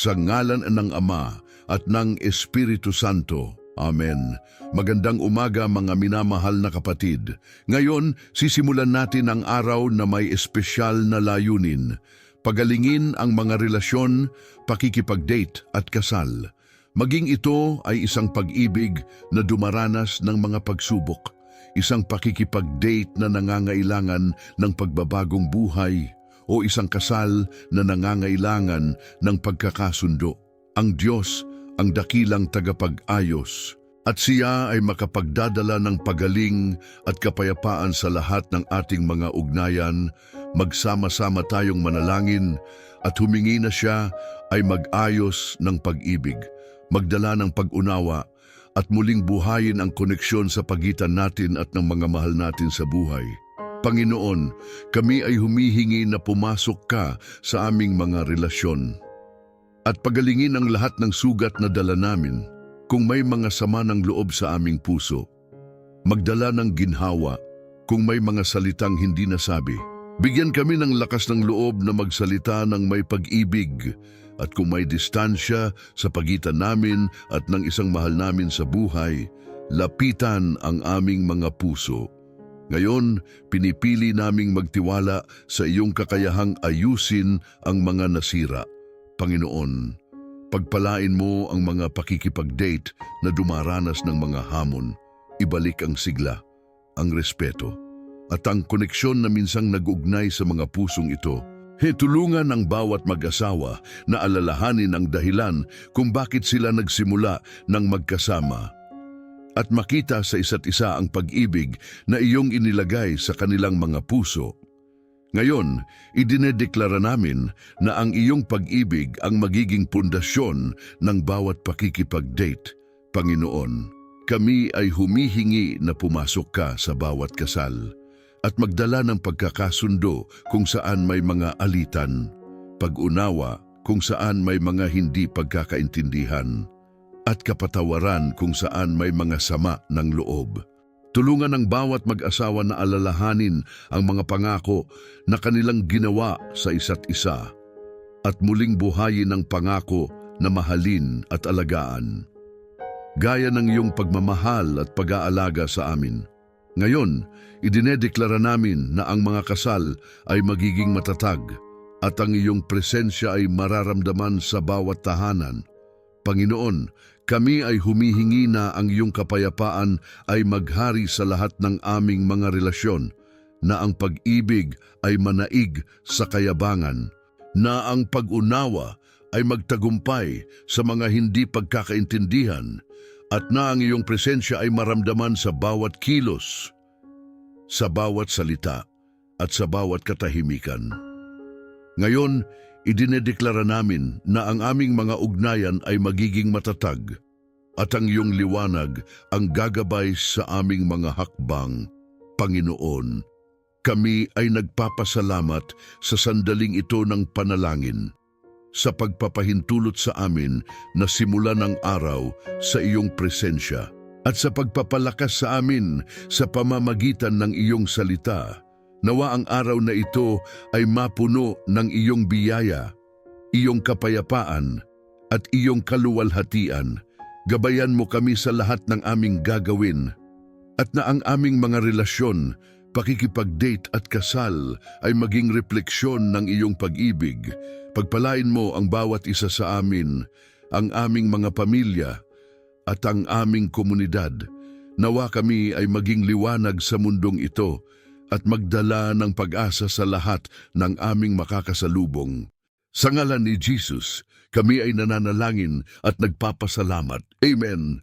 sa ngalan ng Ama at ng Espiritu Santo. Amen. Magandang umaga mga minamahal na kapatid. Ngayon, sisimulan natin ang araw na may espesyal na layunin. Pagalingin ang mga relasyon, pakikipag-date at kasal. Maging ito ay isang pag-ibig na dumaranas ng mga pagsubok. Isang pakikipag-date na nangangailangan ng pagbabagong buhay o isang kasal na nangangailangan ng pagkakasundo. Ang Diyos ang dakilang tagapag-ayos at siya ay makapagdadala ng pagaling at kapayapaan sa lahat ng ating mga ugnayan, magsama-sama tayong manalangin at humingi na siya ay mag-ayos ng pag-ibig, magdala ng pag-unawa at muling buhayin ang koneksyon sa pagitan natin at ng mga mahal natin sa buhay. Panginoon, kami ay humihingi na pumasok ka sa aming mga relasyon at pagalingin ang lahat ng sugat na dala namin kung may mga sama ng loob sa aming puso. Magdala ng ginhawa kung may mga salitang hindi nasabi. Bigyan kami ng lakas ng loob na magsalita ng may pag-ibig at kung may distansya sa pagitan namin at ng isang mahal namin sa buhay, lapitan ang aming mga puso. Ngayon, pinipili naming magtiwala sa iyong kakayahang ayusin ang mga nasira. Panginoon, pagpalain mo ang mga pakikipag-date na dumaranas ng mga hamon. Ibalik ang sigla, ang respeto, at ang koneksyon na minsang nag-ugnay sa mga pusong ito. He, tulungan ang bawat mag-asawa na alalahanin ang dahilan kung bakit sila nagsimula ng magkasama at makita sa isa't isa ang pag-ibig na iyong inilagay sa kanilang mga puso. Ngayon, idinedeklara namin na ang iyong pag-ibig ang magiging pundasyon ng bawat pakikipag-date. Panginoon, kami ay humihingi na pumasok ka sa bawat kasal at magdala ng pagkakasundo kung saan may mga alitan, pag-unawa kung saan may mga hindi pagkakaintindihan, at kapatawaran kung saan may mga sama ng loob. Tulungan ang bawat mag-asawa na alalahanin ang mga pangako na kanilang ginawa sa isa't isa at muling buhayin ang pangako na mahalin at alagaan. Gaya ng iyong pagmamahal at pag-aalaga sa amin. Ngayon, idinedeklara namin na ang mga kasal ay magiging matatag at ang iyong presensya ay mararamdaman sa bawat tahanan. Panginoon, kami ay humihingi na ang iyong kapayapaan ay maghari sa lahat ng aming mga relasyon, na ang pag-ibig ay manaig sa kayabangan, na ang pag-unawa ay magtagumpay sa mga hindi pagkakaintindihan, at na ang iyong presensya ay maramdaman sa bawat kilos, sa bawat salita, at sa bawat katahimikan. Ngayon, idinedeklara namin na ang aming mga ugnayan ay magiging matatag at ang iyong liwanag ang gagabay sa aming mga hakbang. Panginoon, kami ay nagpapasalamat sa sandaling ito ng panalangin sa pagpapahintulot sa amin na simula ng araw sa iyong presensya at sa pagpapalakas sa amin sa pamamagitan ng iyong salita. Nawa ang araw na ito ay mapuno ng iyong biyaya, iyong kapayapaan, at iyong kaluwalhatian. Gabayan mo kami sa lahat ng aming gagawin, at na ang aming mga relasyon, pakikipag-date at kasal ay maging refleksyon ng iyong pag-ibig. Pagpalain mo ang bawat isa sa amin, ang aming mga pamilya, at ang aming komunidad. Nawa kami ay maging liwanag sa mundong ito, at magdala ng pag-asa sa lahat ng aming makakasalubong. Sa ngalan ni Jesus, kami ay nananalangin at nagpapasalamat. Amen.